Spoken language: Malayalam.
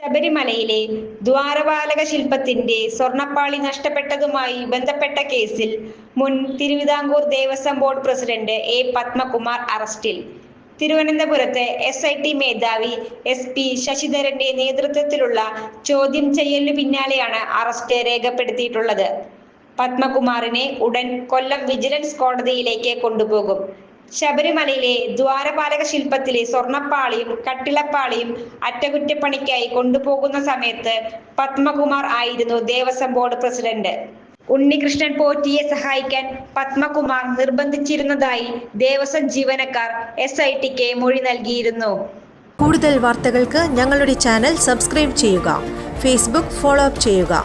ശബരിമലയിലെ ദ്വാരപാലക ശില്പത്തിന്റെ സ്വർണപ്പാളി നഷ്ടപ്പെട്ടതുമായി ബന്ധപ്പെട്ട കേസിൽ മുൻ Thiruvithamkoor Devaswom board president A Padmakumar അറസ്റ്റിൽ. തിരുവനന്തപുരത്ത് എസ് ഐ ടി മേധാവി എസ് പി ശശിധരന്റെ നേതൃത്വത്തിലുള്ള ചോദ്യം ചെയ്യലിന് പിന്നാലെയാണ് അറസ്റ്റ് രേഖപ്പെടുത്തിയിട്ടുള്ളത്. പത്മകുമാറിനെ ഉടൻ കൊല്ലം വിജിലൻസ് കോടതിയിലേക്ക് കൊണ്ടുപോകും. ശബരിമലയിലെ ദ്വാരപാലക ശില്പത്തിലെ സ്വർണപ്പാളിയും കട്ടിളപ്പാളിയും അറ്റകുറ്റപ്പണിക്കായി കൊണ്ടുപോകുന്ന സമയത്ത് പത്മകുമാർ ആയിരുന്നു ദേവസ്വം ബോർഡ് പ്രസിഡന്റ്. ഉണ്ണികൃഷ്ണൻ പോറ്റിയെ സഹായിക്കാൻ പത്മകുമാർ നിർബന്ധിച്ചിരുന്നതായി ദേവസ്വം ജീവനക്കാർ എസ് ഐ ടിക്ക് മൊഴി നൽകിയിരുന്നു. കൂടുതൽ വാർത്തകൾക്ക് ഞങ്ങളുടെ ചാനൽ സബ്സ്ക്രൈബ് ചെയ്യുക ഫേസ്ബുക്ക് ഫോളോ അപ്പ് ചെയ്യുക.